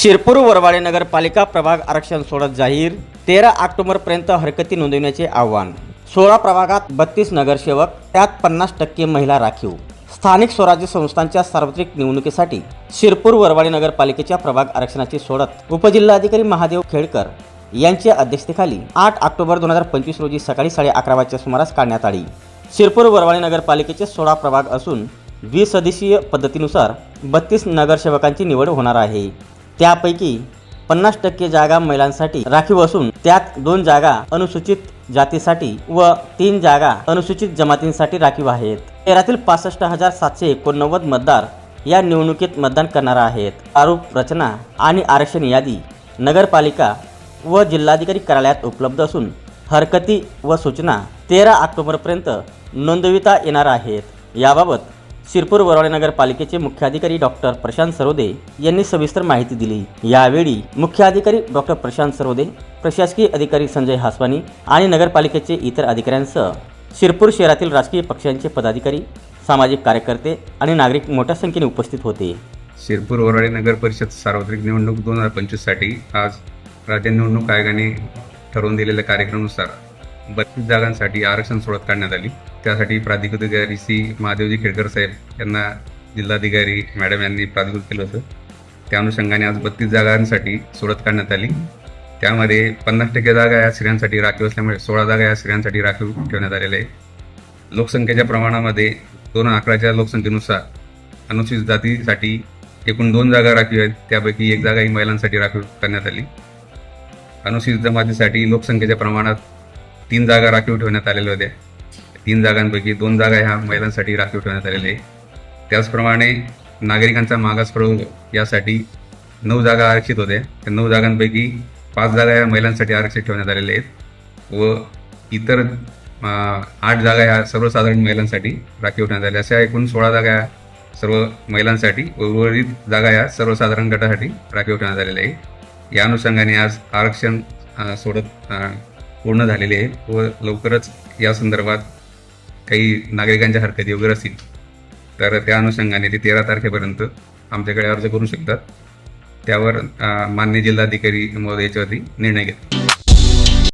शिरपूर वरवाडे नगरपालिका प्रभाग आरक्षण सोडत जाहीर. तेरा ऑक्टोबरपर्यंत हरकती नोंदविण्याचे आव्हान. सोळा प्रभागात बत्तीस नगरसेवक त्यात पन्नास टक्के महिला राखीव. स्थानिक स्वराज्य संस्थांच्या सार्वत्रिक निवडणुकीसाठी शिरपूर वरवाडे नगरपालिकेच्या प्रभाग आरक्षणाची सोडत उपजिल्हाधिकारी महादेव खेडकर यांच्या अध्यक्षतेखाली आठ ऑक्टोबर दोन हजार पंचवीस रोजी सकाळी साडे अकरा वाजच्या सुमारास काढण्यात आली. शिरपूर वरवाडे नगरपालिकेचे सोळा प्रभाग असून द्विसदस्यीय पद्धतीनुसार बत्तीस नगरसेवकांची निवड होणार आहे. त्यापैकी पन्नास टक्के जागा महिलांसाठी राखीव असून त्यात दोन जागा अनुसूचित जातीसाठी व तीन जागा अनुसूचित जमातींसाठी राखीव आहेत. शहरातील पासष्ट हजार सातशे एकोणनव्वद मतदार या निवडणुकीत मतदान करणार आहेत. आरोप रचना आणि आरक्षण यादी नगरपालिका व जिल्हाधिकारी कार्यालयात उपलब्ध असून हरकती व सूचना तेरा ऑक्टोबरपर्यंत नोंदविता येणार आहेत. याबाबत शिरपूर वरवडे नगरपालिकेचे मुख्याधिकारी डॉक्टर प्रशांत सरोदे यांनी सविस्तर माहिती दिली. यावेळी मुख्याधिकारी डॉक्टर प्रशांत सरोदे प्रशासकीय अधिकारी संजय हासवानी आणि नगरपालिकेचे इतर अधिकाऱ्यांसह शिरपूर शहरातील राजकीय पक्षांचे पदाधिकारी सामाजिक कार्यकर्ते आणि नागरिक मोठ्या संख्येने उपस्थित होते. शिरपूर वराळे नगर परिषद सार्वत्रिक निवडणूक दोन हजार पंचवीससाठी आज राज्य निवडणूक आयोगाने ठरवून दिलेल्या कार्यक्रमानुसार बत्तीस जागांसाठी आरक्षण सोडत काढण्यात आली. त्यासाठी प्राधिकृत अधिकारी श्री महादेवजी खेडकर साहेब यांना जिल्हाधिकारी मॅडम यांनी प्राधिकृत केलं होतं. त्या अनुषंगाने आज बत्तीस जागांसाठी सोडत काढण्यात आली. त्यामध्ये पन्नास टक्के जागा या स्त्रियांसाठी राखीव असल्यामुळे सोळा जागा या स्त्रियांसाठी राखीव ठेवण्यात आलेल्या आहे लोकसंख्येच्या प्रमाणामध्ये दोन अकराच्या लोकसंख्येनुसार अनुसूचित जातीसाठी एकूण दोन जागा राखीव आहेत. त्यापैकी एक जागा ही महिलांसाठी राखीव करण्यात आली. अनुसूचित जमातीसाठी लोकसंख्येच्या प्रमाणात तीन जागा राखीव ठेवण्यात आलेल्या होत्या. तीन जागांपैकी दोन जागा ह्या महिलांसाठी राखीव ठेवण्यात आलेल्या आहे त्याचप्रमाणे नागरिकांचा मागास प्रयोग यासाठी नऊ जागा आरक्षित होत्या. त्या नऊ जागांपैकी पाच जागा ह्या महिलांसाठी आरक्षित ठेवण्यात आलेल्या आहेत व इतर आठ जागा ह्या सर्वसाधारण महिलांसाठी राखीव ठेवण्यात आल्या. अशा एकूण सोळा जागा ह्या सर्व महिलांसाठी व उर्वरित जागा ह्या सर्वसाधारण गटासाठी राखीव ठेवण्यात आलेल्या आहे या अनुषंगाने आज आरक्षण सोडत पूर्ण झालेले आहे व लवकरच या संदर्भात काही नागरिकांच्या हरकती वगैरे असतील तर त्या अनुषंगाने ते तेरा तारखेपर्यंत आमच्याकडे अर्ज करू शकतात. त्यावर मान्य जिल्हाधिकारी महोदयाच्यावरती निर्णय घेतात